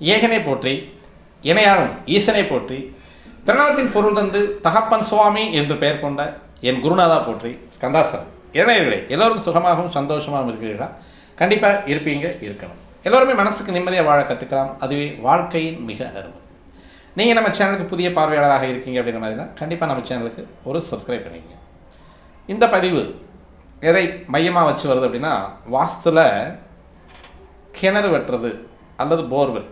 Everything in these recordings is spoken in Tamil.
ஏகனை போற்றி இணையாளும் ஈசனை போற்றி பிரணவத்தின் பொருள் தந்து தகப்பன் சுவாமி என்று பெயர் கொண்ட என் குருநாதா போற்றி. ஸ்கந்தாசன் இளைஞர்களே எல்லோரும் சுகமாகவும் சந்தோஷமாகவும் இருக்கிறீர்களா? கண்டிப்பாக இருப்பீங்க இருக்கணும். எல்லோருமே மனசுக்கு நிம்மதியாக வாழ கற்றுக்கலாம் அதுவே வாழ்க்கையின் மிக அருமை. நீங்கள் நம்ம சேனலுக்கு புதிய பார்வையாளராக இருக்கீங்க அப்படின்ற மாதிரினா கண்டிப்பாக நம்ம சேனலுக்கு ஒரு சப்ஸ்கிரைப் பண்ணிக்கங்க. இந்த பதிவு எதை மையமாக வச்சு வருது அப்படின்னா வாஸ்துவில் கிணறு வெட்டுறது அல்லது போர்வெல்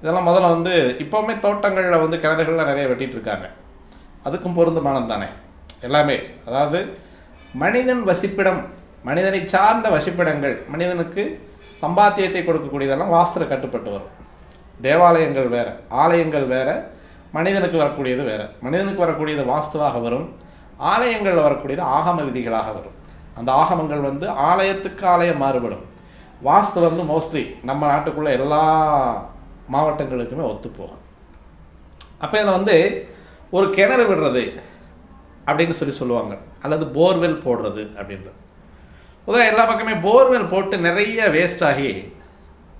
இதெல்லாம் முதல்ல வந்து இப்போவுமே தோட்டங்களில் வந்து கிணறுகளில் நிறைய வெட்டிட்டு இருக்காங்க. அதுக்கும் பொருந்தமானம் தானே? எல்லாமே. அதாவது மனிதன் வசிப்பிடம் மனிதனை சார்ந்த வசிப்பிடங்கள் மனிதனுக்கு சம்பாத்தியத்தை கொடுக்கக்கூடியதெல்லாம் வாஸ்திர கட்டுப்பட்டு வரும். தேவாலயங்கள் வேறு ஆலயங்கள் வேற மனிதனுக்கு வரக்கூடியது வேறு. மனிதனுக்கு வரக்கூடியது வாஸ்துவாக வரும். ஆலயங்கள் வரக்கூடியது ஆகம விதிகளாக வரும். அந்த ஆகமங்கள் வந்து ஆலயத்துக்கு ஆலயம் மாறுபடும். வாஸ்து வந்து மோஸ்ட்லி நம்ம நாட்டுக்குள்ளே எல்லா மாவட்டங்களுக்குமே ஒத்துப்போகும். அப்போ இதில் வந்து ஒரு கிணறு விடுறது அப்படின்னு சொல்லி சொல்லுவாங்க. அல்லது போர்வெல் போடுறது அப்படின்றது. உதாரணம் எல்லா பக்கமே போர்வெல் போட்டு நிறைய வேஸ்ட் ஆகி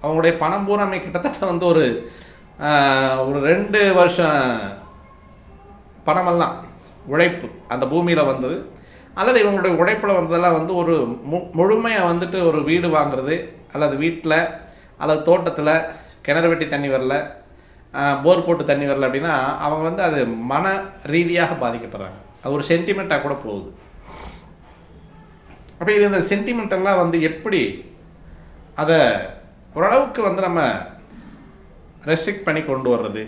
அவங்களுடைய பணம் பூராமே கிட்டத்தட்ட வந்து ஒரு ஒரு ரெண்டு வருஷம் பணமெல்லாம் உழைப்பு அந்த பூமியில் வந்தது. அல்லது இவங்களுடைய உழைப்பில் வந்ததெல்லாம் வந்து ஒரு மு முழுமையாக வந்துட்டு ஒரு வீடு வாங்குறது அல்லது வீட்டில் அல்லது தோட்டத்தில் கிணறு வெட்டி தண்ணி வரல போர் போட்டு தண்ணி வரல அப்படின்னா அவங்க வந்து அது மன ரீதியாக பாதிக்கப்படுறாங்க. அது ஒரு சென்டிமெண்ட்டாக கூட போகுது. அப்போ இது இந்த சென்டிமெண்டெல்லாம் வந்து எப்படி அதை ஓரளவுக்கு வந்து நம்ம ரெஸ்ட்ரிக்ட் பண்ணி கொண்டு வர்றது?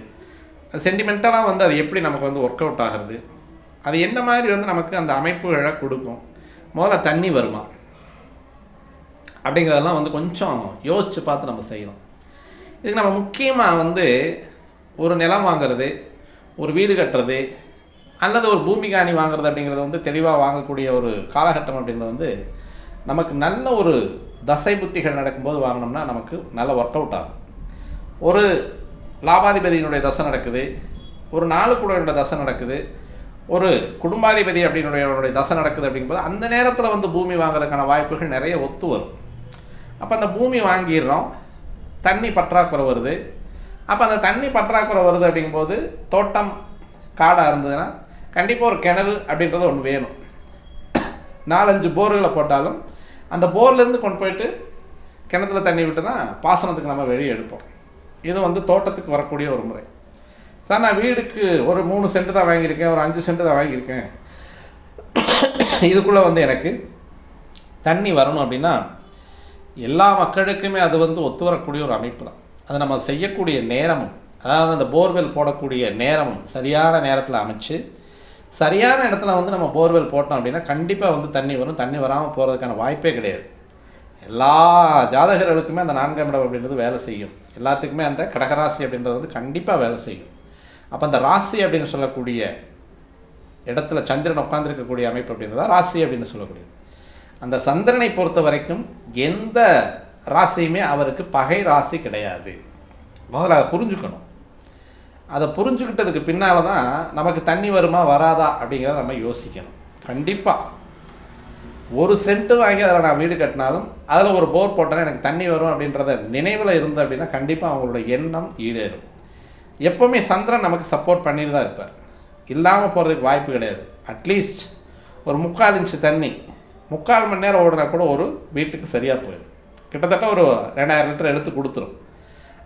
சென்டிமெண்ட்டெல்லாம் வந்து அது எப்படி நமக்கு வந்து ஒர்க் அவுட் ஆகிறது? அது எந்த மாதிரி வந்து நமக்கு அந்த அமைப்புகளை கொடுக்கும்? முதல்ல தண்ணி வருமா? அப்படிங்கிறதெல்லாம் வந்து கொஞ்சம் யோசித்து பார்த்து நம்ம செய்யணும். இதுக்கு நம்ம முக்கியமாக வந்து ஒரு நிலம் வாங்குறது ஒரு வீடு கட்டுறது அல்லது ஒரு பூமி காணி வாங்குறது அப்படிங்கிறது வந்து தெளிவாக வாங்கக்கூடிய ஒரு காலகட்டம் அப்படிங்கிறது வந்து நமக்கு நல்ல ஒரு தசை புத்திகள் நடக்கும்போது வாங்கினோம்னா நமக்கு நல்ல ஒர்க் அவுட் ஆகும். ஒரு லாபாதிபதியினுடைய தசை நடக்குது ஒரு நாளுக்குடைய தசை நடக்குது ஒரு குடும்பாதிபதி அப்படின்னுடைய தசை நடக்குது அப்படிங்கும்போது அந்த நேரத்தில் வந்து பூமி வாங்குறதுக்கான வாய்ப்புகள் நிறைய ஒத்து வரும். அப்போ அந்த பூமி வாங்கிடுறோம் தண்ணி பற்றாக்குறை வருது. அப்போ அந்த தண்ணி பற்றாக்குறை வருது அப்படிங்கும்போது தோட்டம் காடாக இருந்ததுன்னா கண்டிப்பாக ஒரு கிணறு அப்படின்றது ஒன்று வேணும். நாலஞ்சு போர்களை போட்டாலும் அந்த போர்லேருந்து கொண்டு போயிட்டு கிணத்துல தண்ணி விட்டு தான் பாசனத்துக்கு நம்ம வெளியே எடுப்போம். இது வந்து தோட்டத்துக்கு வரக்கூடிய ஒரு முறை. சார் நான் வீடுக்கு ஒரு மூணு சென்ட் தான் வாங்கியிருக்கேன் ஒரு அஞ்சு சென்ட் தான் வாங்கியிருக்கேன். இதுக்குள்ளே வந்து எனக்கு தண்ணி வரணும் அப்படின்னா எல்லா மக்களுக்குமே அது வந்து ஒத்து வரக்கூடிய ஒரு அமைப்பு தான். அது நம்ம செய்யக்கூடிய நேரமும் அதாவது அந்த போர்வெல் போடக்கூடிய நேரமும் சரியான நேரத்தில் அமைச்சு சரியான இடத்துல வந்து நம்ம போர்வெல் போட்டோம் அப்படின்னா கண்டிப்பாக வந்து தண்ணி வரும். தண்ணி வராமல் போகிறதுக்கான வாய்ப்பே கிடையாது. எல்லா ஜாதகர்களுக்குமே அந்த நான்காம் இடம் அப்படின்றது வேலை செய்யும். எல்லாத்துக்குமே அந்த கடகராசி அப்படின்றது வந்து கண்டிப்பாக வேலை செய்யும். அப்போ அந்த ராசி அப்படின்னு சொல்லக்கூடிய இடத்துல சந்திரன் உட்காந்துருக்கக்கூடிய அமைப்பு அப்படின்றதா ராசி அப்படின்னு சொல்லக்கூடியது. அந்த சந்திரனை பொறுத்த வரைக்கும் எந்த ராசியுமே அவருக்கு பகை ராசி கிடையாது. முதல்ல அதை புரிஞ்சுக்கணும். அதை புரிஞ்சுக்கிட்டதுக்கு பின்னால் தான் நமக்கு தண்ணி வருமா வராதா அப்படிங்கிறத நம்ம யோசிக்கணும். கண்டிப்பாக ஒரு சென்ட் வாங்கி அதில் நான் வீடு கட்டினாலும் அதில் ஒரு போர் போட்டேன்னா எனக்கு தண்ணி வரும் அப்படின்றத நினைவில் இருந்து அப்படின்னா கண்டிப்பாக அவங்களோட எண்ணம் ஈடேறும். எப்போவுமே சந்திரன் நமக்கு சப்போர்ட் பண்ணிட்டு தான் இருப்பார். இல்லாமல் போகிறதுக்கு வாய்ப்பு கிடையாது. அட்லீஸ்ட் ஒரு முக்கால் இன்ச்சு தண்ணி முக்கால் மணி நேரம் ஓடினா கூட ஒரு வீட்டுக்கு சரியாக போயிடும். கிட்டத்தட்ட ஒரு ரெண்டாயிரம் லிட்டர் எடுத்து கொடுத்துரும்.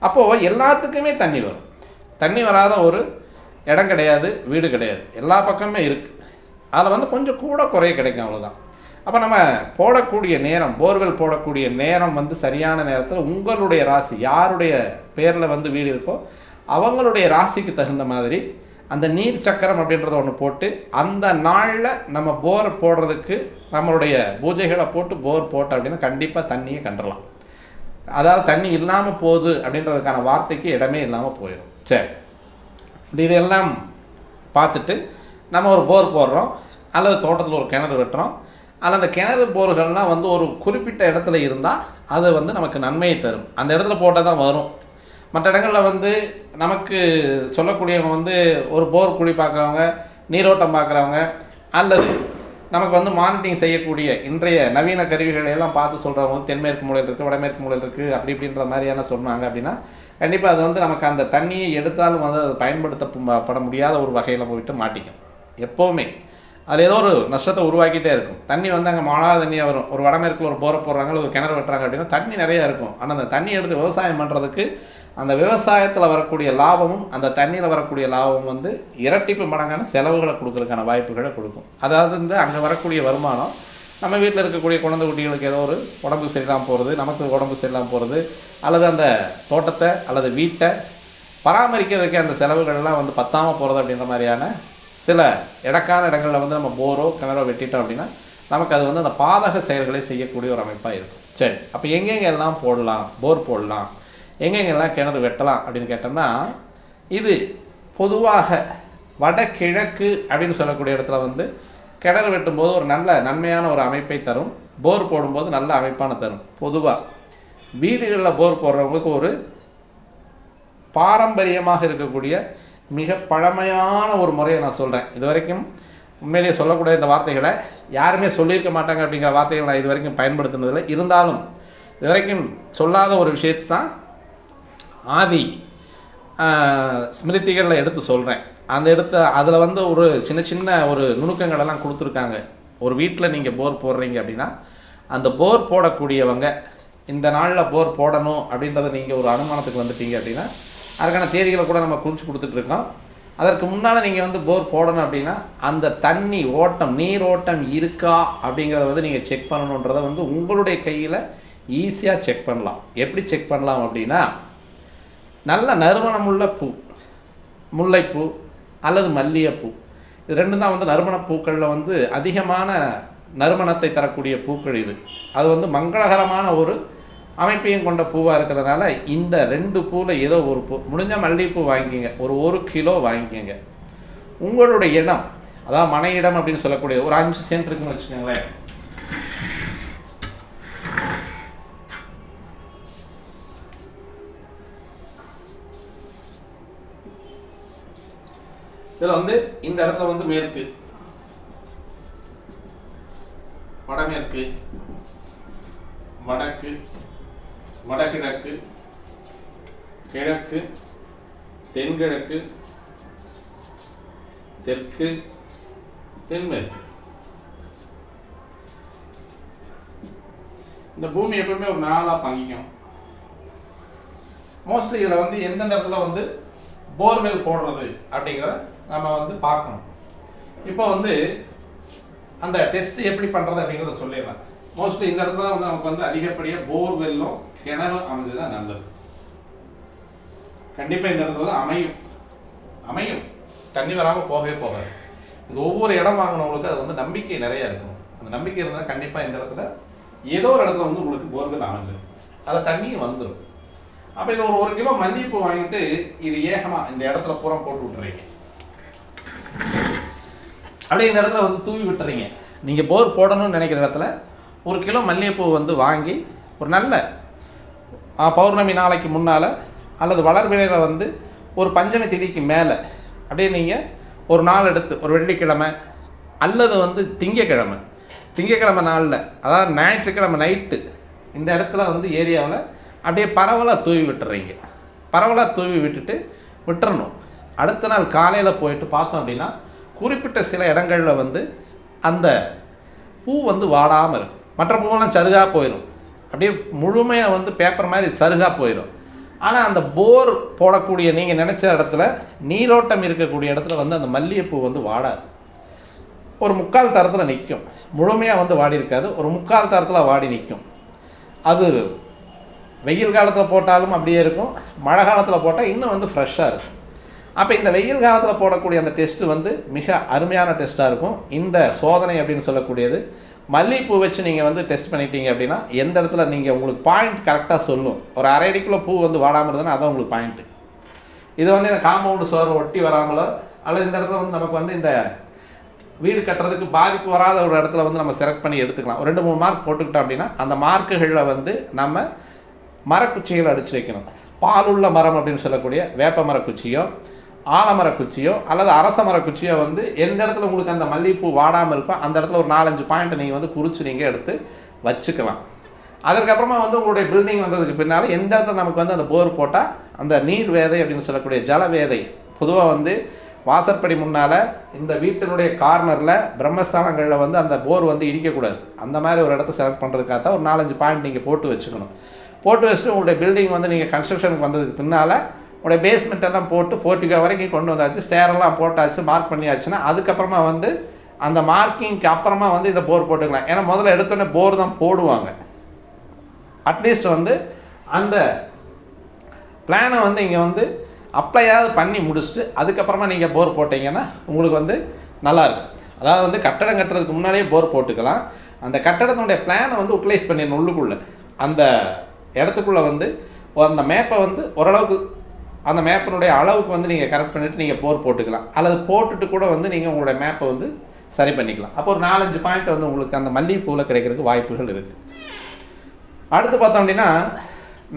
அப்போது எல்லாத்துக்குமே தண்ணி வரும். தண்ணி வராத ஒரு இடம் கிடையாது வீடு கிடையாது. எல்லா பக்கமே இருக்குது அதில் வந்து கொஞ்சம் கூட குறைய கிடைக்கும் அவ்வளோதான் அப்போ நம்ம போடக்கூடிய நேரம் போர்வெல் போடக்கூடிய நேரம் வந்து சரியான நேரத்தில் உங்களுடைய ராசி யாருடைய பேரில் வந்து வீடு இருக்கோ அவங்களுடைய ராசிக்கு தகுந்த மாதிரி அந்த நீர் சக்கரம் அப்படின்றத ஒன்று போட்டு அந்த நாளில் நம்ம போர் போடுறதுக்கு நம்மளுடைய பூஜைகளை போட்டு போர் போட்டோம் அப்படின்னா கண்டிப்பாக தண்ணியை கண்டுடலாம் அதாவது தண்ணி இல்லாமல் போகுது அப்படின்றதுக்கான வார்த்தைக்கு இடமே இல்லாமல் போயிடும் சரி. இப்படி இதெல்லாம் பார்த்துட்டு நம்ம ஒரு போர் போடுறோம். அல்லது தோட்டத்தில் ஒரு கிணறு வெட்டுறோம். அல்லது அந்த கிணறு போர்கள்லாம் வந்து ஒரு குறிப்பிட்ட இடத்துல இருந்தால் அது வந்து நமக்கு நன்மையை தரும். அந்த இடத்துல போட்டால் தான் வரும். மற்ற இடங்களில் வந்து நமக்கு சொல்லக்கூடியவங்க வந்து ஒரு போர் குழி பார்க்குறவங்க நீரோட்டம் பார்க்குறவங்க அல்லது நமக்கு வந்து மானிட்டிங் செய்யக்கூடிய இன்றைய நவீன கருவிகளை எல்லாம் பார்த்து சொல்கிறவங்க வந்து தென்மேற்கு மூலையில் இருக்குது வடமேற்கு மூலையில் இருக்குது அப்படி இப்படின்ற மாதிரியான சொன்னாங்க அப்படின்னா கண்டிப்பாக அது வந்து நமக்கு அந்த தண்ணியை எடுத்தாலும் வந்து அது பயன்படுத்தப்பட முடியாத ஒரு வகையில் போயிட்டு மாட்டிக்கும். எப்போவுமே. அது ஏதோ ஒரு நஷ்டத்தை உருவாக்கிட்டே இருக்கும். தண்ணி வந்து அங்கே மழா தண்ணியாக வரும். ஒரு வடமேற்கில் ஒரு போரை போடுறாங்க ஒரு கிணறு வெட்டுறாங்க அப்படின்னா தண்ணி நிறையா இருக்கும். ஆனால் அந்த தண்ணி எடுத்து விவசாயம் பண்ணுறதுக்கு அந்த விவசாயத்தில் வரக்கூடிய லாபமும் அந்த தண்ணியில் வரக்கூடிய லாபமும் வந்து இரட்டிப்பு மடங்கான செலவுகளை கொடுக்கறதுக்கான வாய்ப்புகளை கொடுக்கும். அதாவது வந்து அங்கே வரக்கூடிய வருமானம் நம்ம வீட்டில் இருக்கக்கூடிய குழந்தை குட்டிகளுக்கு ஏதோ ஒரு உடம்பு சரியில்லாமல் போகிறது நமக்கு உடம்பு சரியில்லாமல் போகிறது அல்லது அந்த தோட்டத்தை அல்லது வீட்டை பராமரிக்கிறதுக்கு அந்த செலவுகள்லாம் வந்து பத்தாமல் போகிறது அப்படின்ற மாதிரியான சில இடக்கான இடங்களில் வந்து நம்ம போரோ கிணறோ வெட்டிட்டோம் அப்படின்னா நமக்கு அது வந்து அந்த பாதக செயல்களை செய்யக்கூடிய ஒரு அமைப்பாக இருக்கும். சரி அப்போ எங்கெங்கெல்லாம் போடலாம்? போர் போடலாம். எங்கெங்கெல்லாம் கிணறு வெட்டலாம் அப்படின்னு கேட்டோம்னா இது பொதுவாக வடகிழக்கு அப்படின்னு சொல்லக்கூடிய இடத்துல வந்து கிணறு வெட்டும்போது ஒரு நல்ல நன்மையான ஒரு அமைப்பை தரும். போர் போடும்போது நல்ல அமைப்பான தரும். பொதுவாக வீடுகளில் போர் போடுறவங்களுக்கு ஒரு பாரம்பரியமாக இருக்கக்கூடிய மிக பழமையான ஒரு முறையை நான் சொல்கிறேன் இது வரைக்கும் உண்மையிலேயே சொல்லக்கூடிய இந்த வார்த்தைகளை யாருமே சொல்லியிருக்க மாட்டாங்க அப்படிங்கிற வார்த்தைகளை நான் இது வரைக்கும் பயன்படுத்தினதில்லை. இருந்தாலும் இது வரைக்கும் சொல்லாத ஒரு விஷயத்தை தான் ஆதி ஸ்மிருதிகளில் எடுத்து சொல்கிறேன் அந்த இடத்த அதில் வந்து ஒரு சின்ன சின்ன ஒரு நுணுக்கங்களெல்லாம் கொடுத்துருக்காங்க. ஒரு வீட்டில் நீங்கள் போர் போடுறீங்க அப்படின்னா அந்த போர் போடக்கூடியவங்க இந்த நாளில் போர் போடணும் அப்படின்றத நீங்கள் ஒரு அனுமானத்துக்கு வந்துட்டீங்க அப்படின்னா அதுக்கான தேதிகளை கூட நம்ம குறித்து கொடுத்துட்ருக்கோம் அதற்கு முன்னால் நீங்கள் வந்து போர் போடணும் அப்படின்னா அந்த தண்ணி ஓட்டம் நீர் ஓட்டம் இருக்கா அப்படிங்கிறத வந்து நீங்கள் செக் பண்ணணுன்றதை வந்து உங்களுடைய கையில் ஈஸியாக செக் பண்ணலாம். எப்படி செக் பண்ணலாம் அப்படின்னா நல்ல நறுமணமுள்ள பூ முல்லைப்பூ அல்லது மல்லிகைப்பூ. இது ரெண்டும் தான் வந்து நறுமண பூக்களில் வந்து அதிகமான நறுமணத்தை தரக்கூடிய பூக்கள் இது. அது வந்து மங்களகரமான ஒரு அமைப்பையும் கொண்ட பூவாக இருக்கிறதுனால இந்த ரெண்டு பூவில் ஏதோ ஒரு பூ. முடிஞ்ச மல்லிகைப்பூ வாங்கிக்கோங்க. ஒரு ஒரு கிலோ வாங்கிக்கோங்க. உங்களுடைய இடம் அதாவது மனையிடம் இடம் அப்படின்னு சொல்லக்கூடிய ஒரு அஞ்சு சென்ட் இருக்குன்னு வச்சுக்கோங்களேன். இதில் வந்து இந்த இடத்துல வந்து மேற்கு. வடமேற்கு. வடக்கு. வடகிழக்கு. கிழக்கு. தென்கிழக்கு. தெற்கு. தென்மேற்கு. இந்த பூமி எப்பவுமே ஒரு நாளாக பங்கிக்கும். மோஸ்ட்லி இதில் வந்து எந்தெந்த இடத்துல வந்து போர்வெல் போடுறது அப்படிங்கிறத நம்ம வந்து பார்க்கணும். இப்போ வந்து அந்த டெஸ்ட் எப்படி பண்ணுறது அப்படிங்கிறத சொல்லிடலாம். மோஸ்ட்லி இந்த இடத்துல வந்து நமக்கு வந்து அதிகப்படியாக போர்வெல்லும் கிணறும் அமைஞ்சதுதான் நல்லது. கண்டிப்பாக இந்த இடத்துல அமையும். அமையும். தண்ணி வராமல் போகவே போகாது. இது ஒவ்வொரு இடம் வாங்கினவங்களுக்கு அது வந்து நம்பிக்கை நிறைய இருக்கும். அந்த நம்பிக்கை இருந்தால் கண்டிப்பாக இந்த இடத்துல ஏதோ ஒரு இடத்துல வந்து உங்களுக்கு போர்வெல் அமைஞ்சிடும் அதில் தண்ணியும் வந்துடும் அப்போ இது ஒரு ஒரு கிலோ மல்லிகைப்பூ வாங்கிட்டு இது ஏகமாக இந்த இடத்துல பூரா போட்டு விட்டுறீங்க. அப்படியே இந்த இடத்துல வந்து தூவி விட்டுறீங்க. நீங்கள் போர் போடணும்னு நினைக்கிற இடத்துல ஒரு கிலோ மல்லிகைப்பூ வந்து வாங்கி ஒரு நல்ல பௌர்ணமி நாளைக்கு முன்னால் அல்லது வளர்பிறையில வந்து ஒரு பஞ்சமி திதிக்கு மேலே அப்படியே நீங்கள் ஒரு நாள் எடுத்து ஒரு வெள்ளிக்கிழமை அல்லது வந்து திங்கக்கிழமை. திங்கக்கிழமை நாளில் அதாவது ஞாயிற்றுக்கிழமை நைட்டு இந்த இடத்துல வந்து ஏரியாவில் அப்படியே பரவலாக தூவி விட்டுறீங்க. பரவலாக தூவி விட்டுட்டு விட்டுறணும். அடுத்த நாள் காலையில் போயிட்டு பார்த்தோம் அப்படின்னா குறிப்பிட்ட சில இடங்களில் வந்து அந்த பூ வந்து வாடாமல் இருக்கும். மற்ற பூவெல்லாம் சருகாக போயிடும் அப்படியே முழுமையாக வந்து பேப்பர் மாதிரி சருகாக போயிடும் ஆனால் அந்த போர் போடக்கூடிய நீங்கள் நினச்ச இடத்துல நீரோட்டம் இருக்கக்கூடிய இடத்துல வந்து அந்த மல்லிகைப்பூ வந்து வாடாது. ஒரு முக்கால் தரத்தில் நிற்கும் முழுமையாக வந்து வாடி இருக்காது. ஒரு முக்கால் தரத்தில் வாடி நிற்கும் அது வெயில் காலத்தில் போட்டாலும் அப்படியே இருக்கும். மழை காலத்தில் போட்டால் இன்னும் வந்து ஃப்ரெஷ்ஷாக இருக்கும். அப்போ இந்த வெயில் காலத்தில் போடக்கூடிய அந்த டெஸ்ட்டு வந்து மிக அருமையான டெஸ்ட்டாக இருக்கும். இந்த சோதனை அப்படின்னு சொல்லக்கூடியது மல்லிகைப்பூ வச்சு நீங்கள் வந்து டெஸ்ட் பண்ணிட்டீங்க அப்படின்னா எந்த இடத்துல நீங்கள் உங்களுக்கு பாயிண்ட் கரெக்டாக சொல்லும். ஒரு அரை அடிக்குள்ளே பூ வந்து வாடாமல் இருந்ததுன்னா அதான் உங்களுக்கு பாயிண்ட்டு இது வந்து இந்த காம்பவுண்டு சோறு ஒட்டி வராமலோ அல்லது இந்த இடத்துல வந்து நமக்கு வந்து இந்த வீடு கட்டுறதுக்கு பாதிப்பு வராத ஒரு இடத்துல வந்து நம்ம செலக்ட் பண்ணி எடுத்துக்கலாம். ஒரு ரெண்டு மூணு மார்க் போட்டுக்கிட்டோம் அப்படின்னா அந்த மார்க்குகளில் வந்து நம்ம மரக்குச்சிகளை அடித்து வைக்கணும். பாலுள்ள மரம் அப்படின்னு சொல்லக்கூடிய வேப்ப மரக்குச்சியோ ஆலமர குச்சியோ அல்லது அரச மர குச்சியோ வந்து எந்த இடத்துல உங்களுக்கு அந்த மல்லிகைப்பூ வாடாமல் இருக்கோ அந்த இடத்துல ஒரு நாலஞ்சு பாயிண்ட் நீங்கள் வந்து குறித்து நீங்கள் எடுத்து வச்சுக்கலாம். அதற்கப்புறமா வந்து உங்களுடைய பில்டிங் வந்ததுக்கு பின்னால் எந்த இடத்துல நமக்கு வந்து அந்த போர் போட்டால் அந்த நீர் வேதை அப்படின்னு சொல்லக்கூடிய ஜல வேதை பொதுவாக வந்து வாசற்படி முன்னால் இந்த வீட்டினுடைய கார்னரில் பிரம்மஸ்தானங்களில் வந்து அந்த போர் வந்து இடிக்கக்கூடாது. அந்த மாதிரி ஒரு இடத்த செலக்ட் பண்ணுறதுக்காக தான் ஒரு நாலஞ்சு பாயிண்ட் நீங்கள் போட்டு வச்சுக்கணும். போட்டு வச்சுட்டு உங்களுடைய பில்டிங் வந்து நீங்கள் கன்ஸ்ட்ரக்ஷனுக்கு வந்ததுக்கு பின்னால் உடைய பேஸ்மெண்ட்டெல்லாம் போட்டு போர்ட்டிகோ வரைக்கும் கொண்டு வந்தாச்சு. ஸ்டேரெல்லாம் போட்டாச்சு மார்க் பண்ணியாச்சுன்னா அதுக்கப்புறமா வந்து அந்த மார்க்கிங்க்கு அப்புறமா வந்து இந்த போர் போட்டுக்கலாம். ஏன்னா முதல்ல எடுத்தோடனே போர் தான் போடுவாங்க. அட்லீஸ்ட் வந்து அந்த பிளானை வந்து இங்கே வந்து அப்ளையாவது பண்ணி முடிச்சுட்டு அதுக்கப்புறமா நீங்கள் போர் போட்டிங்கன்னா உங்களுக்கு வந்து நல்லாயிருக்கும் அதாவது வந்து கட்டடம் கட்டுறதுக்கு முன்னாடியே போர் போட்டுக்கலாம். அந்த கட்டடத்தினுடைய பிளானை வந்து உட்லைஸ் பண்ணிடணும் உள்ளுக்குள்ளே. அந்த இடத்துக்குள்ளே வந்து அந்த மேப்பை வந்து ஓரளவுக்கு அந்த மேப்பினுடைய அளவுக்கு வந்து நீங்கள் கரெக்ட் பண்ணிவிட்டு நீங்கள் போர் போட்டுக்கலாம். அல்லது போட்டுட்டு கூட வந்து நீங்கள் உங்களுடைய மேப்பை வந்து சரி பண்ணிக்கலாம். அப்போ ஒரு நாலஞ்சு பாயிண்ட் வந்து உங்களுக்கு அந்த மல்லிகைப்பூவில் கிடைக்கிறதுக்கு வாய்ப்புகள் இருக்குது அடுத்து பார்த்தோம் அப்படின்னா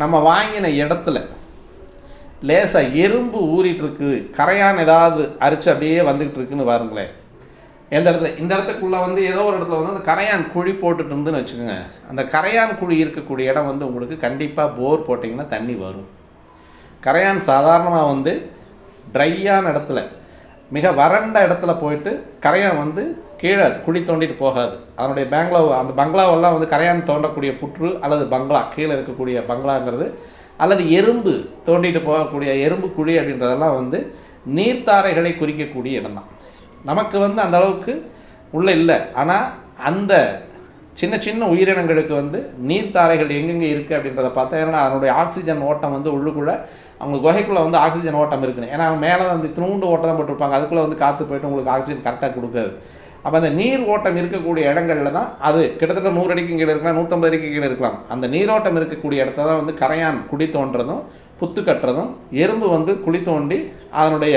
நம்ம வாங்கின இடத்துல லேசாக எறும்பு ஊறிட்டுருக்கு. கரையான் ஏதாவது அரிச்சு அப்படியே வந்துக்கிட்டு இருக்குன்னு பாருங்களேன். எந்த இடத்துல? இந்த இடத்துக்குள்ளே வந்து ஏதோ ஒரு இடத்துல வந்து அந்த கரையான் குழி போட்டுட்டு இருந்துன்னு வச்சுக்கோங்க. அந்த கரையான் குழி இருக்கக்கூடிய இடம் வந்து உங்களுக்கு கண்டிப்பாக போர் போட்டிங்கன்னா தண்ணி வரும். கரையான் சாதாரணமாக வந்து ட்ரையான இடத்துல மிக வறண்ட இடத்துல போயிட்டு கரையான் வந்து கீழே குழி தோண்டிட்டு போகாது. அதனுடைய பேங்களா அந்த பங்களாவெல்லாம் வந்து கரையான் தோண்டக்கூடிய புற்று அல்லது பங்களா கீழே இருக்கக்கூடிய பங்களாங்கிறது அல்லது எறும்பு தோண்டிட்டு போகக்கூடிய எறும்பு குழி அப்படின்றதெல்லாம் வந்து நீர்த்தாரைகளை குறிக்கக்கூடிய இடம் தான் நமக்கு வந்து அந்த அளவுக்கு உள்ளே இல்லை. ஆனால் அந்த சின்ன சின்ன உயிரினங்களுக்கு வந்து நீர்த்தாரைகள் எங்கெங்கே இருக்குது அப்படின்றத பார்த்தா ஏன்னா அதனுடைய ஆக்சிஜன் ஓட்டம் வந்து உள்ளுக்குள்ளே அவங்க குகைக்குள்ளே வந்து ஆக்சிஜன் ஓட்டம் இருக்குன்னு. ஏன்னா மேலே வந்து திருண்டு ஓட்டம் தான் போட்டிருப்பாங்க. அதுக்குள்ளே வந்து காற்று போயிட்டு உங்களுக்கு ஆக்சிஜன் கரெக்டாக கொடுக்காது. அப்போ அந்த நீர் ஓட்டம் இருக்கக்கூடிய இடங்கள்ல தான் அது கிட்டத்தட்ட நூறு அடிக்கு கீழே இருக்கலாம் நூற்றம்பது அடிக்கு கீழே இருக்கலாம். அந்த நீரோட்டம் இருக்கக்கூடிய இடத்துல தான் வந்து கரையான் குடி தோன்றதும் புத்து கட்டுறதும் எறும்பு வந்து குழி தோண்டி அதனுடைய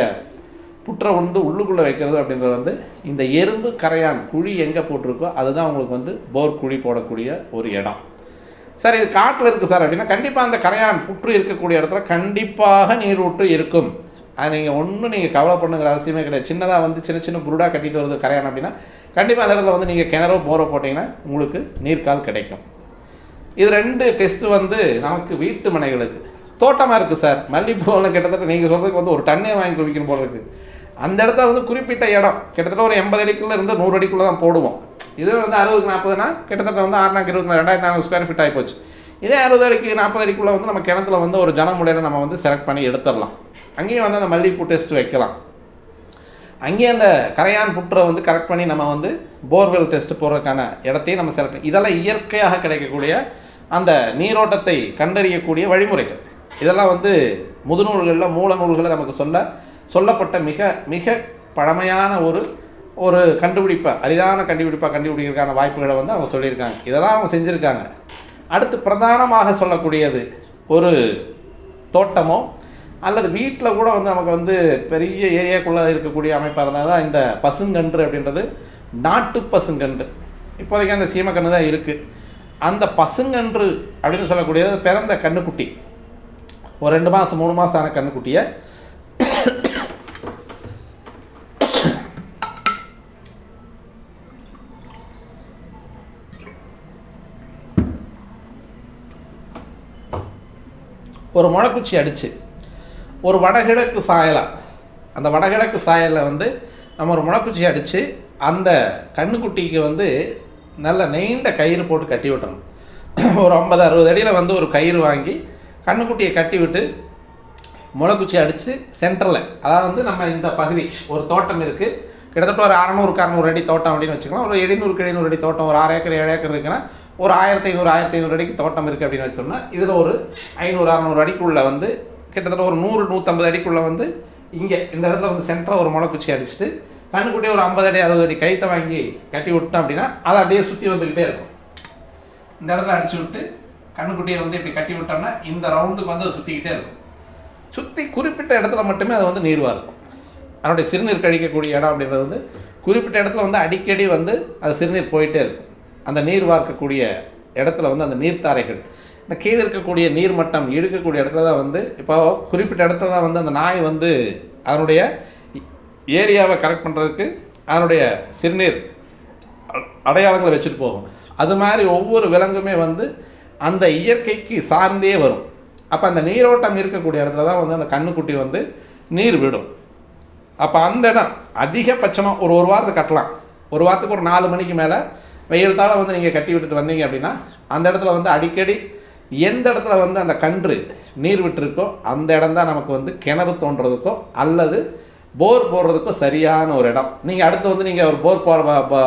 புற்றை வந்து உள்ளுக்குள்ளே வைக்கிறது அப்படின்றது வந்து இந்த எறும்பு கரையான் குழி எங்கே போட்டிருக்கோ அதுதான் உங்களுக்கு வந்து போர் குழி போடக்கூடிய ஒரு இடம். சார் இது காட்டில் இருக்குது சார் அப்படின்னா கண்டிப்பாக அந்த கரையான் புற்று இருக்கக்கூடிய இடத்துல கண்டிப்பாக நீரூற்று இருக்கும். அது நீங்கள் ஒன்றும் நீங்கள் கவலை பண்ணுங்கிற அவசியமே கிடையாது. சின்னதாக வந்து சின்ன சின்ன குருடாக கட்டிட்டு வருது கரையான் அப்படின்னா கண்டிப்பாக அந்த இடத்துல வந்து நீங்கள் கிணறோ போரோ போட்டிங்கன்னா உங்களுக்கு நீர்க்கால் கிடைக்கும். இது ரெண்டு டெஸ்ட்டு வந்து நமக்கு வீட்டு மனைகளுக்கு. தோட்டமாக இருக்குது சார். மல்லிகைப்பூவில் கிட்டத்தட்ட நீங்கள் சொல்கிறதுக்கு வந்து ஒரு டன்னே வாங்கி குவிக்கணும் போல இருக்குது அந்த இடத்துல வந்து குறிப்பிட்ட இடம். கிட்டத்தட்ட ஒரு எண்பது அடிக்குள்ளே இருந்து நூறு அடிக்குள்ளே தான் போடுவோம். இது வந்து அறுபதுக்கு நாற்பதுனா கிட்டத்தட்ட வந்து ஆறுநாக்கு இருபத்தி ரெண்டாயிரத்தி நானூறு ஸ்கொயர் ஃபீட் ஆகிப்போச்சு இதே அறுபது அடிக்கு நாற்பது அடிக்குள்ளே வந்து நம்ம கிணத்துல வந்து ஒரு ஜனமுடையில் நம்ம வந்து செலக்ட் பண்ணி எடுத்துடலாம். அங்கேயும் வந்து அந்த மல்லிகைப்பூ டெஸ்ட் வைக்கலாம். அங்கேயே அந்த கரையான் புற்றை வந்து கரெக்ட் பண்ணி நம்ம வந்து போர்வெல் டெஸ்ட் போடுறதுக்கான இடத்தையும் நம்ம செலக்ட் இதெல்லாம் இயற்கையாக கிடைக்கக்கூடிய அந்த நீரோட்டத்தை கண்டறியக்கூடிய வழிமுறைகள். இதெல்லாம் வந்து முதுநூல்களில் மூல நூல்களில் நமக்கு சொல்ல சொல்லப்பட்ட மிக மிக பழமையான ஒரு ஒரு கண்டுபிடிப்பை அரிதான கண்டுபிடிப்பாக கண்டுபிடிக்கிறதுக்கான வாய்ப்புகளை வந்து அவங்க சொல்லியிருக்காங்க. இதெல்லாம் அவங்க செஞ்சுருக்காங்க. அடுத்து பிரதானமாக சொல்லக்கூடியது ஒரு தோட்டமோ அல்லது வீட்டில் கூட வந்து நமக்கு வந்து பெரிய ஏரியாக்குள்ளே இருக்கக்கூடிய அமைப்பாக இருந்தால் தான் இந்த பசுங்கன்று அப்படின்றது நாட்டு பசுங்கன்று. இப்போதைக்கு அந்த சீமக்கன்று தான் இருக்குது அந்த பசுங்கன்று அப்படின்னு சொல்லக்கூடியது பிறந்த கண்ணுக்குட்டி ஒரு ரெண்டு மாதம் மூணு மாதம் ஆன கண்ணுக்குட்டியை ஒரு முளைக்குச்சி அடித்து ஒரு வடகிழக்கு சாயலாக அந்த வடகிழக்கு சாயலில் வந்து நம்ம ஒரு முளைக்குச்சி அடித்து அந்த கண்ணுக்குட்டிக்கு வந்து நல்ல நீண்ட கயிறு போட்டு கட்டி விட்டணும் ஒரு ஐம்பது அறுபது அடியில் வந்து ஒரு கயிறு வாங்கி கண்ணுக்குட்டியை கட்டி விட்டு முளைக்குச்சி அடித்து சென்டரில் அதாவது வந்து நம்ம இந்த பகுதி ஒரு தோட்டம் இருக்குது கிட்டத்தட்ட ஒரு அறநூறுக்கு அறநூறு அடி தோட்டம் அப்படின்னு வச்சுக்கலாம். ஒரு எழுநூறுக்கு எழுநூறு அடி தோட்டம் ஒரு ஆறு ஏக்கர் ஏழு ஏக்கர் இருக்குன்னா ஒரு ஆயிரத்தி ஐநூறு ஆயிரத்தி ஐநூறு அடிக்கு தோட்டம் இருக்குது அப்படின்னு வச்சோம்னா இதில் ஒரு ஐநூறு அறநூறு அடிக்குள்ளே வந்து கிட்டத்தட்ட ஒரு நூறு நூற்றம்பது அடிக்குள்ளே வந்து இங்கே இந்த இடத்துல வந்து சென்டராக ஒரு முளைக்குச்சி அடிச்சுட்டு கண்ணுக்குட்டியே ஒரு ஐம்பது அடி அறுபது அடி கைத்தை வாங்கி கட்டி விட்டோம் அப்படின்னா அதை அப்படியே சுற்றி வந்துக்கிட்டே இருக்கும். இந்த இடத்துல அடிச்சு விட்டு கண்ணுக்குட்டியை வந்து இப்படி கட்டி விட்டோம்னா இந்த ரவுண்டுக்கு வந்து அது சுற்றிக்கிட்டே இருக்கும். சுற்றி குறிப்பிட்ட இடத்துல மட்டுமே அது வந்து நீர்வாக இருக்கும். அதனுடைய சிறுநீர் கழிக்கக்கூடிய இடம் அப்படின்றது வந்து குறிப்பிட்ட இடத்துல வந்து அடிக்கடி வந்து அது சிறுநீர் போயிட்டே இருக்கும். அந்த நீர் வார்க்கக்கூடிய இடத்துல வந்து அந்த நீர்த்தாரைகள். இந்த கீழே இருக்கக்கூடிய நீர்மட்டம் இழுக்கக்கூடிய இடத்துல தான் வந்து இப்போ குறிப்பிட்ட இடத்துல தான் வந்து அந்த நாய் வந்து அதனுடைய ஏரியாவை கரெக்ட் பண்ணுறதுக்கு அதனுடைய சிறுநீர் அடையாளங்களை வச்சுட்டு போகும். அது மாதிரி ஒவ்வொரு விலங்குமே வந்து அந்த இயற்கைக்கு சார்ந்தே வரும். அப்போ அந்த நீரோட்டம் இருக்கக்கூடிய இடத்துல தான் வந்து அந்த கண்ணுக்குட்டி வந்து நீர் விடும். அப்போ அந்த இடம் அதிகபட்சமாக ஒரு ஒரு வாரத்துக்கு கட்டலாம். ஒரு வாரத்துக்கு ஒரு நாலு மணிக்கு மேலே வெயில் தாழ வந்து நீங்கள் கட்டி விட்டுட்டு வந்தீங்க அப்படின்னா அந்த இடத்துல வந்து அடிக்கடி எந்த இடத்துல வந்து அந்த கன்று நீர் விட்டுருக்கோ அந்த இடம் தான் நமக்கு வந்து கிணறு தோன்றதுக்கோ அல்லது போர் போடுறதுக்கோ சரியான ஒரு இடம். நீங்கள் அடுத்து வந்து நீங்கள் ஒரு போர் போகிற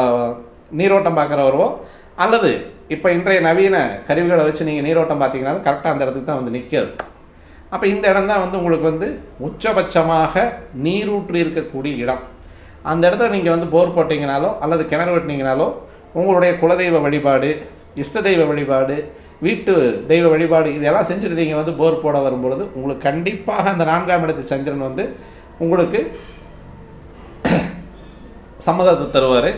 நீரோட்டம் பார்க்குறவரோ அல்லது இப்போ இன்றைய நவீன கருவிகளை வச்சு நீங்கள் நீரோட்டம் பார்த்தீங்கன்னாலும் கரெக்டாக அந்த இடத்துக்கு தான் வந்து நிற்கிறது அப்போ இந்த இடம் தான் வந்து உங்களுக்கு வந்து உச்சபட்சமாக நீரூற்றி இருக்கக்கூடிய இடம். அந்த இடத்துல நீங்கள் வந்து போர் போட்டிங்கனாலோ அல்லது கிணறு வெட்டினீங்கனாலோ உங்களுடைய குலதெய்வ வழிபாடு இஷ்ட தெய்வ வழிபாடு வீட்டு தெய்வ வழிபாடு இதெல்லாம் செஞ்சுட்டு நீங்கள் வந்து போர் போட வரும்பொழுது உங்களுக்கு கண்டிப்பாக அந்த நான்காம் இடத்து சந்திரன் வந்து உங்களுக்கு சம்மதத்தை தருவார்.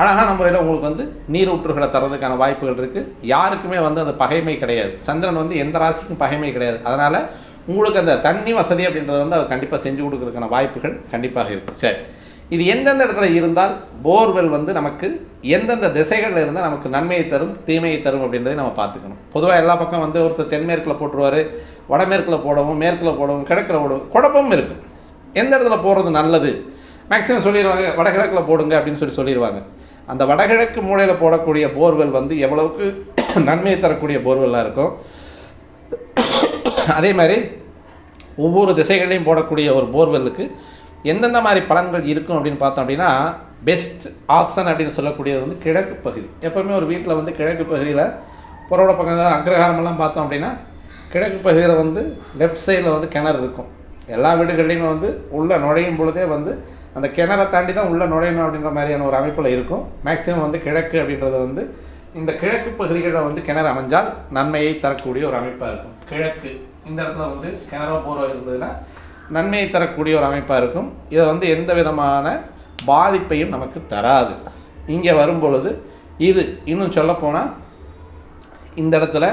அழகான முறையில் உங்களுக்கு வந்து நீரூற்றுகளை தரதுக்கான வாய்ப்புகள் இருக்குது யாருக்குமே வந்து அந்த பகைமை கிடையாது. சந்திரன் வந்து எந்த ராசிக்கும் பகைமை கிடையாது. அதனால் உங்களுக்கு அந்த தண்ணி வசதி அப்படின்றத வந்து அவர் கண்டிப்பாக செஞ்சு கொடுக்குறதுக்கான வாய்ப்புகள் கண்டிப்பாக இருக்குது சரி. இது எந்தெந்த இடத்துல இருந்தால் போர்வெல் வந்து நமக்கு எந்தெந்த திசைகளில் இருந்தால் நமக்கு நன்மையை தரும் தீமையை தரும் அப்படின்றதை நம்ம பார்த்துக்கணும். பொதுவாக எல்லா பக்கம் வந்து ஒருத்தர் தென்மேற்கில் போட்டுருவார் வடமேற்கில் போடவும் மேற்கில் போடவும் கிழக்கில் போடவும் குழப்பமும் இருக்கும். எந்த இடத்துல போடுறது நல்லது? மேக்ஸிமம் சொல்லிடுவாங்க வடகிழக்கில் போடுங்க அப்படின்னு சொல்லி சொல்லிடுவாங்க. அந்த வடகிழக்கு மூலையில் போடக்கூடிய போர்வெல் வந்து எவ்வளவுக்கு நன்மையை தரக்கூடிய போர்வெல்லாக இருக்கும் அதே மாதிரி ஒவ்வொரு திசைகளையும் போடக்கூடிய ஒரு போர்வெல்லுக்கு எந்தெந்த மாதிரி பலன்கள் இருக்கும் அப்படின்னு பார்த்தோம் அப்படின்னா பெஸ்ட் ஆப்ஷன் அப்படின்னு சொல்லக்கூடியது வந்து கிழக்கு பகுதி. எப்போவுமே ஒரு வீட்டில் வந்து கிழக்கு பகுதியில் புறவோட பக்கம் அக்ரஹாரமெல்லாம் பார்த்தோம் அப்படின்னா கிழக்கு பகுதியில் வந்து லெஃப்ட் சைடில் வந்து கிணறு இருக்கும். எல்லா வீடுகள்லையுமே வந்து உள்ளே நுழையும் பொழுதே வந்து அந்த கிணறை தாண்டி தான் உள்ளே நுழையணும் அப்படின்ற மாதிரியான ஒரு அமைப்பில் இருக்கும். மேக்ஸிமம் வந்து கிழக்கு அப்படின்றது வந்து இந்த கிழக்கு பகுதிகளில் வந்து கிணறு அமைஞ்சால் நன்மையை தரக்கூடிய ஒரு அமைப்பாக இருக்கும். கிழக்கு. இந்த இடத்துல வந்து கிணறு போரோ இருந்ததுன்னா நன்மையை தரக்கூடிய ஒரு அமைப்பாக இருக்கும். இதை வந்து எந்த விதமான பாதிப்பையும் நமக்கு தராது. இங்கே வரும்பொழுது இது இன்னும் சொல்லப்போனால் இந்த இடத்துல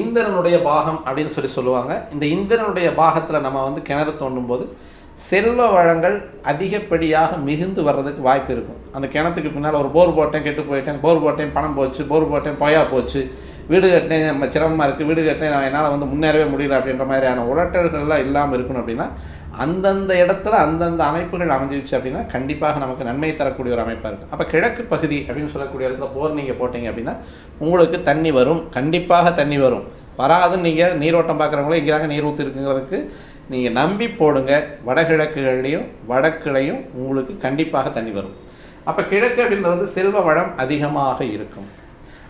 இந்திரனுடைய பாகம் அப்படின்னு சொல்லி சொல்லுவாங்க. இந்த இந்திரனுடைய பாகத்தில் நம்ம வந்து கிணறு தோண்டும் போது செல்வ வளங்கள் அதிகப்படியாக மிகுந்து வர்றதுக்கு வாய்ப்பு இருக்கும். அந்த கிணத்துக்கு பின்னால் ஒரு போர் போட்டேன் கெட்டு போயிட்டேன் போர் போட்டேன் பணம் போச்சு போர் போட்டேன் பொயா போச்சு. வீடு கட்டினேன் நம்ம சிரமமாக இருக்குது வீடு கட்டினேன் நான் என்னால் வந்து முன்னேறவே முடியல அப்படின்ற மாதிரியான உலட்டல்கள்லாம் இல்லாமல் இருக்கணும் அப்படின்னா அந்தந்த இடத்துல அந்தந்த அமைப்புகள் அமைஞ்சிருச்சு அப்படின்னா கண்டிப்பாக நமக்கு நன்மை தரக்கூடிய ஒரு அமைப்பாக இருக்குது அப்போ கிழக்கு பகுதி அப்படின்னு சொல்லக்கூடிய இடத்துல போர் நீங்கள் போட்டீங்க அப்படின்னா உங்களுக்கு தண்ணி வரும் கண்டிப்பாக தண்ணி வரும். வராதுன்னு நீங்கள் நீரோட்டம் பார்க்குறவங்களே இங்கேதாங்க நீர் ஊற்று இருக்குங்கிறதுக்கு நீங்கள் நம்பி போடுங்க. வடகிழக்குகள்லையும் வடக்குலையும் உங்களுக்கு கண்டிப்பாக தண்ணி வரும். அப்போ கிழக்கு அப்படின்றது வந்து செல்வ வளம் அதிகமாக இருக்கும்.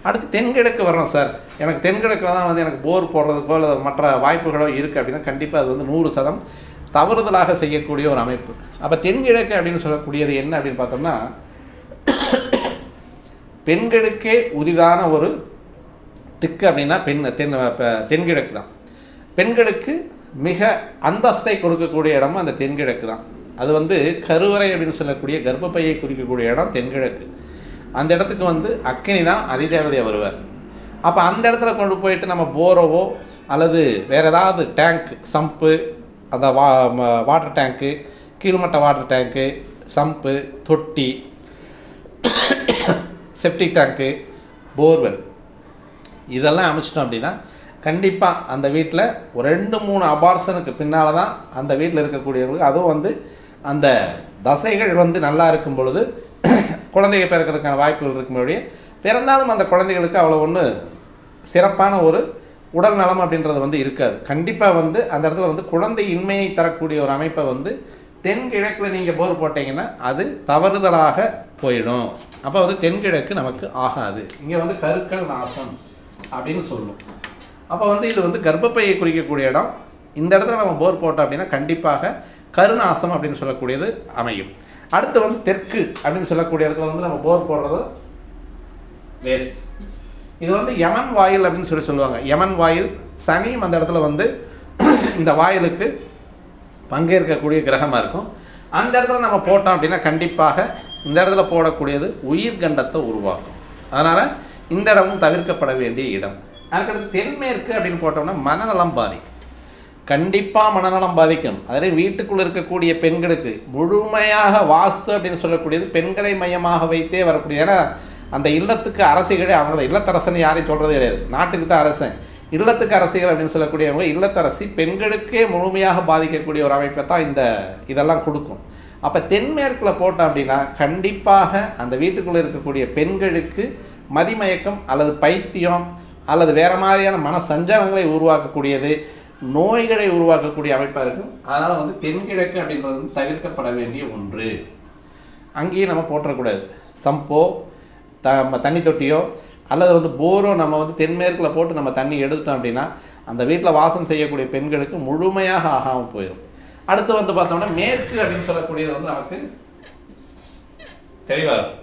அடுத்து தென்கிழக்கு வரணும் சார். எனக்கு தென்கிழக்கில் தான் வந்து எனக்கு போர் போடுறதுக்கோ அல்லது மற்ற வாய்ப்புகளோ இருக்குது அப்படின்னா கண்டிப்பாக அது வந்து நூறு சதம் தவறுதலாக செய்யக்கூடிய ஒரு அமைப்பு. அப்போ தென்கிழக்கு அப்படின்னு சொல்லக்கூடியது என்ன அப்படின்னு பார்த்தோம்னா பெண்களுக்கே உரிதான ஒரு திக்கு அப்படின்னா பெண் தென் தென்கிழக்கு தான். பெண்களுக்கு மிக அந்தஸ்தை கொடுக்கக்கூடிய இடமும் அந்த தென்கிழக்கு தான். அது வந்து கருவறை அப்படின்னு சொல்லக்கூடிய கர்ப்பப்பையை குறிக்கக்கூடிய இடம் தென்கிழக்கு. அந்த இடத்துக்கு வந்து அக்கினி தான் அதிதேவதையாக வருவார். அப்போ அந்த இடத்துல கொண்டு போயிட்டு நம்ம போரோவோ அல்லது வேறு ஏதாவது டேங்க் சம்ப்பு அந்த வா வாட்டர் டேங்க்கு கீழ்மட்ட வாட்டர் டேங்க்கு சம்பு தொட்டி செப்டிக் டேங்க்கு போர்வெல் இதெல்லாம் அமைச்சிட்டோம் அப்படின்னா கண்டிப்பாக அந்த வீட்டில் ஒரு ரெண்டு மூணு அபார்சனுக்கு பின்னால் தான் அந்த வீட்டில் இருக்கக்கூடியவங்களுக்கு அதுவும் வந்து அந்த தசைகள் வந்து நல்லா இருக்கும் பொழுது குழந்தைகள் பிறக்கிறதுக்கான வாய்ப்புகள் இருக்கும்போதே பிறந்தாலும் அந்த குழந்தைகளுக்கு அவ்வளோ ஒன்று சிறப்பான ஒரு உடல் நலம் அப்படின்றது வந்து இருக்காது. கண்டிப்பாக வந்து அந்த இடத்துல வந்து குழந்தை இன்மையை தரக்கூடிய ஒரு அமைப்பை வந்து தென்கிழக்கில் நீங்கள் போர் போட்டீங்கன்னா அது தவறுதலாக போயிடும். அப்போ வந்து தென்கிழக்கு நமக்கு ஆகாது. இங்கே வந்து கருக்கள் நாசம் அப்படின்னு சொல்லும். அப்போ வந்து இது வந்து கர்ப்பப்பையை குறிக்கக்கூடிய இடம். இந்த இடத்துல நம்ம போர் போட்டோம் அப்படின்னா கண்டிப்பாக கருநாசம் அப்படின்னு சொல்லக்கூடியது அமையும். அடுத்து வந்து தெற்கு அப்படின்னு சொல்லக்கூடிய இடத்துல வந்து நம்ம போர் போடுறது வேஸ்ட் இது வந்து யமன் வாயில் அப்படின்னு சொல்லி சொல்லுவாங்க. யமன் வாயில் சனியும் அந்த இடத்துல வந்து இந்த வாயிலுக்கு பங்கேற்கக்கூடிய கிரகமாக இருக்கும். அந்த இடத்துல நம்ம போட்டோம் அப்படின்னா கண்டிப்பாக இந்த இடத்துல போடக்கூடியது உயிர் கண்டத்தை உருவாக்கும். அதனால் இந்த இடமும் தவிர்க்கப்பட வேண்டிய இடம். அதுக்கடுத்து தென்மேற்கு அப்படின்னு போட்டோம்னா மனநலம் பாதிக்கும். கண்டிப்பாக மனநலம் பாதிக்கும். அதில் வீட்டுக்குள்ளே இருக்கக்கூடிய பெண்களுக்கு முழுமையாக வாஸ்து அப்படின்னு சொல்லக்கூடியது பெண்களை மையமாக வைத்தே வரக்கூடிய. ஏன்னா அந்த இல்லத்துக்கு அரசிகளே அவங்க இல்லத்தரசன் யாரையும் சொல்கிறது கிடையாது. நாட்டுக்கு தான் அரசன். இல்லத்துக்கு அரசிகள் அப்படின்னு சொல்லக்கூடியவங்க இல்லத்தரசி பெண்களுக்கே முழுமையாக பாதிக்கக்கூடிய ஒரு அமைப்பை தான் இந்த இதெல்லாம் கொடுக்கும். அப்போ தென்மேற்கில் போட்டோம் அப்படின்னா கண்டிப்பாக அந்த வீட்டுக்குள்ளே இருக்கக்கூடிய பெண்களுக்கு மதிமயக்கம் அல்லது பைத்தியம் அல்லது வேறு மாதிரியான மன சஞ்சலங்களை உருவாக்கக்கூடியது. நோய்களை உருவாக்கக்கூடிய அமைப்பாக இருக்கும். அதனால் வந்து தென்கிழக்கு அப்படின்றது வந்து தவிர்க்கப்பட வேண்டிய ஒன்று. அங்கேயும் நம்ம போட்டுறக்கூடாது சம்போ த நம்ம தண்ணி தொட்டியோ அல்லது வந்து போரோ நம்ம வந்து தென்மேற்கில் போட்டு நம்ம தண்ணி எடுத்துட்டோம் அப்படின்னா அந்த வீட்டில் வாசம் செய்யக்கூடிய பெண்களுக்கு முழுமையாக ஆகாமல் போயிடும் அடுத்து வந்து பார்த்தோம்னா மேற்கு அப்படின்னு சொல்லக்கூடியது வந்து நமக்கு தெளிவாக இருக்கும்.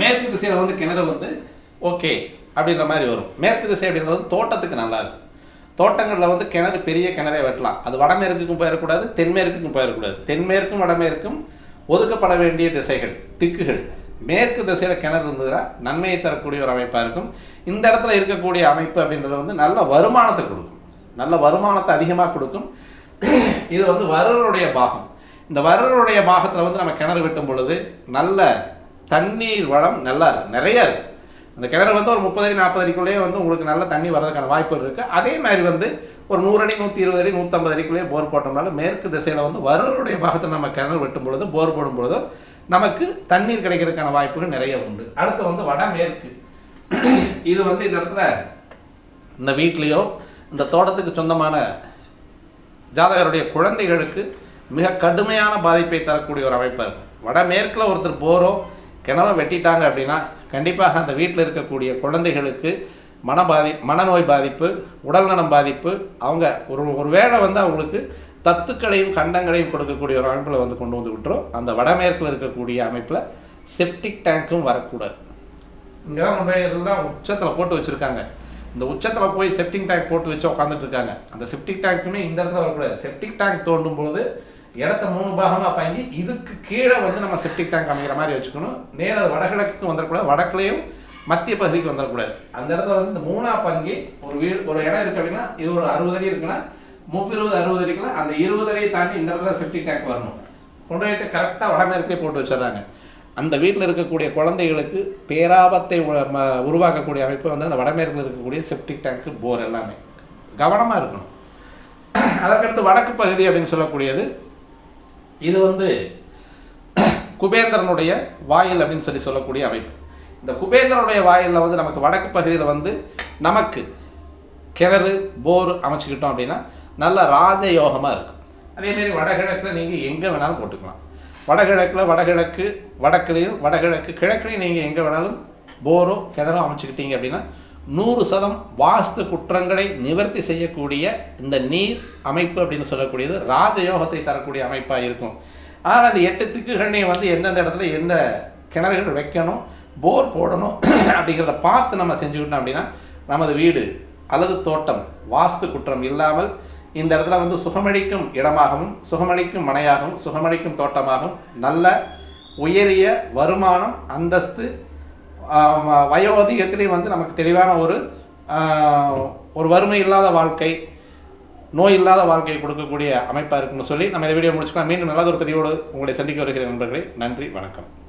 மேற்கு திசையில் வந்து கிணறு வந்து ஓகே. அப்படின்ற மாதிரி வரும். மேற்கு திசை அப்படின்றது வந்து தோட்டத்துக்கு நல்லா இருக்கும் தோட்டங்களில் வந்து கிணறு பெரிய கிணறே வெட்டலாம். அது வடமேற்குக்கும் போயிடக்கூடாது தென்மேற்குக்கும் போயிடக்கூடாது தென்மேற்கும் வடமேற்கும் ஒதுக்கப்பட வேண்டிய திசைகள் திக்குகள். மேற்கு திசையில் கிணறு இருந்ததுன்னா நன்மையை தரக்கூடிய ஒரு அமைப்பாக இருக்கும். இந்த இடத்துல இருக்கக்கூடிய அமைப்பு அப்படின்றது வந்து நல்ல வருமானத்தை கொடுக்கும். நல்ல வருமானத்தை அதிகமாக கொடுக்கும். இது வந்து வருடருடைய பாகம். இந்த வருடருடைய பாகத்தில் வந்து நம்ம கிணறு வெட்டும் பொழுது நல்ல தண்ணீர் வளம் நல்லா இருக்கு. நிறைய இருக்குது அந்த கிணறு வந்து ஒரு முப்பது அடி நாற்பது அடிக்குள்ளேயே வந்து உங்களுக்கு நல்ல தண்ணி வரதுக்கான வாய்ப்புகள் இருக்குது அதே மாதிரி வந்து ஒரு நூறு அடி நூற்றி இருபது அடி நூற்றம்பது அடிக்குள்ளேயே போர் போட்டோம்னாலும் மேற்கு திசையில் வந்து வருடருடைய பாகத்தில் நம்ம கிணறு வெட்டும் பொழுது போர் போடும் பொழுது நமக்கு தண்ணீர் கிடைக்கிறதுக்கான வாய்ப்புகள் நிறைய உண்டு. அடுத்து வந்து வடமேற்கு. இது வந்து இந்த இடத்துல இந்த வீட்லேயோ இந்த தோட்டத்துக்கு சொந்தமான ஜாதகருடைய குழந்தைகளுக்கு மிக கடுமையான பாதிப்பை தரக்கூடிய ஒரு அமைப்பாக வடமேற்கில் ஒருத்தர் போரோ கிணறோ வெட்டிட்டாங்க அப்படின்னா கண்டிப்பாக அந்த வீட்டில் இருக்கக்கூடிய குழந்தைகளுக்கு மன பாதி மனநோய் பாதிப்பு உடல்நலம் பாதிப்பு அவங்க ஒரு ஒரு வேளை வந்து அவங்களுக்கு தத்துக்களையும் கண்டங்களையும் கொடுக்கக்கூடிய ஒரு அமைப்பில் வந்து கொண்டு வந்து விட்டுரும். அந்த வடமேற்கில் இருக்கக்கூடிய அமைப்பில் செப்டிக் டேங்க்கும் வரக்கூடாது. இங்கே தான் கொண்டு போய் உச்சத்தில் போட்டு வச்சுருக்காங்க. இந்த உச்சத்தில் போய் செப்டிக் டேங்க் போட்டு வச்சு உட்காந்துட்டு இருக்காங்க. அந்த செப்டிக் டேங்க்குமே இந்த இடத்துல வரக்கூடாது. செப்டிக் டேங்க் தோண்டும் பொழுது இடத்த மூணு பாகமாக பாங்கி இதுக்கு கீழே வந்து நம்ம செப்டிக் டேங்க் அமைக்கிற மாதிரி வச்சுக்கணும். நேராக வடகிழக்கு வந்துடக்கூடாது வடக்குலையும் மத்திய பகுதிக்கு வந்துடக்கூடாது அந்த இடத்துல வந்து இந்த மூணா பங்கி ஒரு வீடு ஒரு இடம் இருக்கு அப்படின்னா இது ஒரு அறுபது அடி இருக்குன்னா முப்பது இருபது அறுபது அடிக்குள்ள அந்த இருபது அடியை தாண்டி இந்த இடத்துல செப்டிக் டேங்க் வரணும். கொண்டு போயிட்டு கரெக்டாக வடமேற்கே போட்டு வச்சிடுறாங்க. அந்த வீட்டில் இருக்கக்கூடிய குழந்தைகளுக்கு பேராபத்தை உருவாக்கக்கூடிய அமைப்பு வந்து அந்த வடமேற்கில் இருக்கக்கூடிய செப்டிக் டேங்க்கு போர் எல்லாமே. கவனமாக இருக்கணும். அதற்கடுத்து வடக்கு பகுதி அப்படின்னு சொல்லக்கூடியது இது வந்து குபேந்திரனுடைய வாயில் அப்படின்னு சொல்லி சொல்லக்கூடிய அமைப்பு. இந்த குபேந்திரனுடைய வாயிலில் வந்து நமக்கு வடக்கு பகுதியில் வந்து நமக்கு கிணறு போர் அமைச்சுக்கிட்டோம் அப்படின்னா நல்ல ராஜயோகமாக இருக்கும். அதேமாரி வடகிழக்கில் நீங்கள் எங்கே வேணாலும் போட்டுக்கலாம். வடகிழக்கில் வடகிழக்கு வடக்குலையும் வடகிழக்கு கிழக்குலையும் நீங்கள் எங்கே வேணாலும் போரோ கிணறோ அமைச்சுக்கிட்டீங்க அப்படின்னா நூறு சதம் வாஸ்து குற்றங்களை நிவர்த்தி செய்யக்கூடிய இந்த நீர் அமைப்பு அப்படின்னு சொல்லக்கூடியது ராஜயோகத்தை தரக்கூடிய அமைப்பாக இருக்கும். ஆனால் அந்த எட்டு திக்குகளையும் வந்து எந்தெந்த இடத்துல எந்த கிணறுகள் வைக்கணும் போர் போடணும் அப்படிங்கிறத பார்த்து நம்ம செஞ்சுக்கிட்டோம் அப்படின்னா நமது வீடு அல்லது தோட்டம் வாஸ்து குற்றம் இல்லாமல் இந்த இடத்துல வந்து சுகமளிக்கும் இடமாகவும் சுகமளிக்கும் மனையாகவும் சுகமளிக்கும் தோட்டமாகவும் நல்ல உயரிய வருமானம் அந்தஸ்து வயோதிகத்திலையும் வந்து நமக்கு தெளிவான ஒரு ஒரு வறுமை இல்லாத வாழ்க்கை நோய் இல்லாத வாழ்க்கை கொடுக்கக்கூடிய அமைப்பாக இருக்குன்னு சொல்லி நம்ம இந்த வீடியோ முடிச்சுக்கலாம். மீண்டும் நல்லது ஒரு பதிவோடு உங்களை சந்திக்க வருகிற நண்பர்களே. நன்றி வணக்கம்.